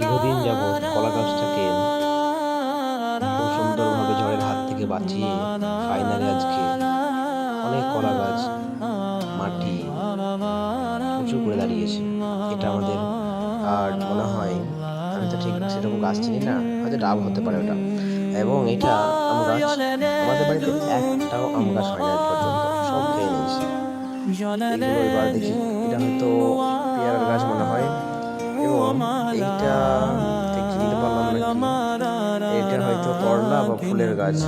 দীর্ঘদিন যাবৎ কলা গাছটাকে খুব সুন্দরভাবে ঝড়ের হাত থেকে বাঁচিয়ে ফাইনালি আজকে অনেক কলা গাছ মাটি উঁচু করে দাঁড়িয়েছে। এটা আমাদের আর মনে হয়, আমি তো ঠিক সেরকম গাছ চিনি না, হয়তো ডাব হতে পারে ওটা। এবং এটা আমাদের বাড়িতে একটাও আম গাছ হয় না সব খেয়ে নিয়েছে। এবার দেখি, এটা হয়তো পেয়ারার গাছ মনে হয় এবং এইটা চিনতে পারলাম না এটা হয়তো করলা বা ফুলের গাছ।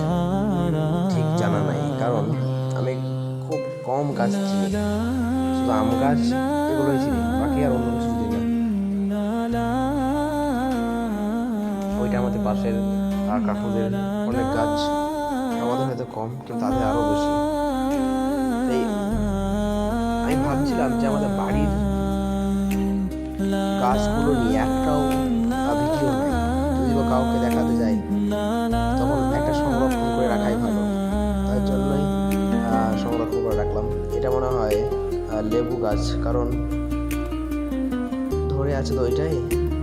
ঠিক জানা নাই কারণ আমি খুব কম গাছ চিনি। শুধু আম গাছ এগুলোই চিনি বাকি আর অন্য কিছু চিনি ওইটা আমাদের পাশের আর কাকুদের অনেক গাছ আমাদের হয়তো কম কিন্তু তাদের আরও বেশি। আমি ভাবছিলাম যে আমাদের বাড়ির গাছগুলো নিয়ে একটাও ভিডিও নাই। যদি বা কাউকে দেখাতে যাই তখন একটা সংরক্ষণ করে রাখাই ভালো। তার জন্যই সংরক্ষণ করে রাখলাম। এটা মনে হয় লেবু গাছ, কারণ ধরে আছে তো ওইটাই।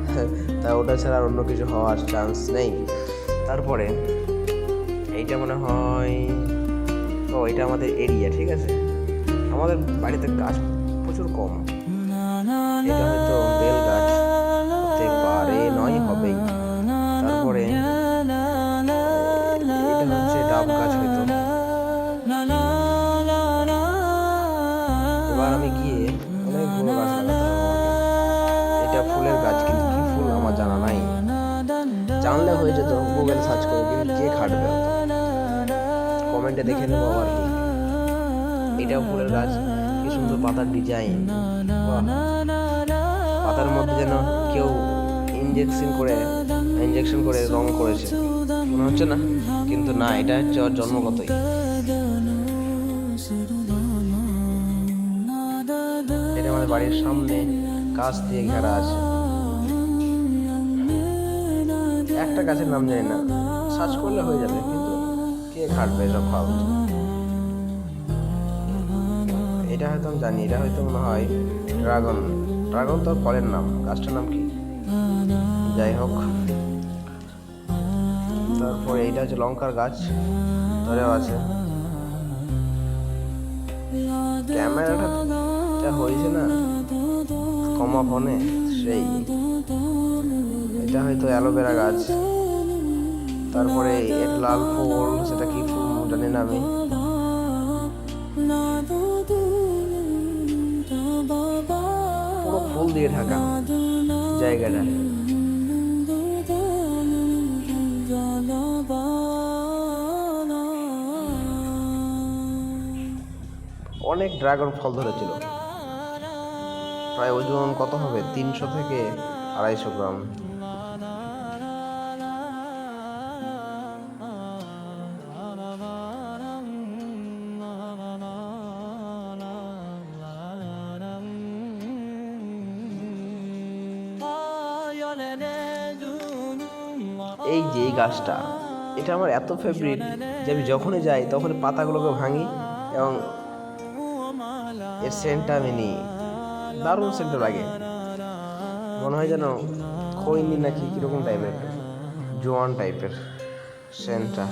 তা ওটা ছাড়া আর অন্য কিছু হওয়ার চান্স নেই। তারপরে, এইটা মনে হয়, ও, এটা আমাদের এরিয়া ঠিক আছে? আমাদের বাড়িতে গাছ প্রচুর কম। এটা হয়তো বেল গাছ হতে পারে নয় হবেই তারপরে এটা হচ্ছে ডাব গাছ হয়তো এবার আমি গিয়ে অনেকগুলো গাছ লাগাতে হবে আমাকে। এটা ফুলের গাছ কিন্তু কি ফুল আমার জানা নাই জানলে হয়ে যেত গুগল সার্চ করে কিন্তু কে খাটবে কমেন্টে দেখে নেব আবার কি এটাও ফুলের গাছ সুন্দর পাতার ডিজাইন পাতার মধ্যে যেন কেউ ইঞ্জেকশন করে ইঞ্জেকশন করে রং করেছে। মনে হচ্ছে না? কিন্তু না এটা হচ্ছে ওর জন্মগতই। এটা আমাদের বাড়ির সামনে গাছ দিয়ে ঘেরা আছে। একটা গাছের নাম জানি না। সার্চ করলে হয়ে যাবে কিন্তু কে খাটবে এসব ফালতু এটা হয়তো আমি জানি, এটা হয়তো মনে হয় ড্রাগন। ড্রাগন তো ফলের নাম, গাছটার নাম কি? যাই হোক। তারপরে এইটা হচ্ছে লঙ্কার গাছ, ধরেও আছে। ক্যামেরাটা যা হয়েছে না, কমা ফোনে, সেই। এটা হয়তো অ্যালোভেরা গাছ। তারপরে এর লাল ফুল, সেটা কি ফুল জানি না আমি। ফুল দিয়ে ঢাকা জায়গাটা। অনেক ড্রাগন ফল ধরেছিল। প্রায় ওজন কত হবে? তিনশো থেকে আড়াইশো গ্রাম। এই যে, এই গাছটা, এটা আমার এত ফেভারিট যে আমি যখনই যাই, তখন পাতাগুলোকে ভাঙি এবং এর সেন্টটা আমি নিই। দারুণ সেন্টটা লাগে। মনে হয় যেন খৈনি নাকি কীরকম টাইপের জোয়ান টাইপের সেন্টটা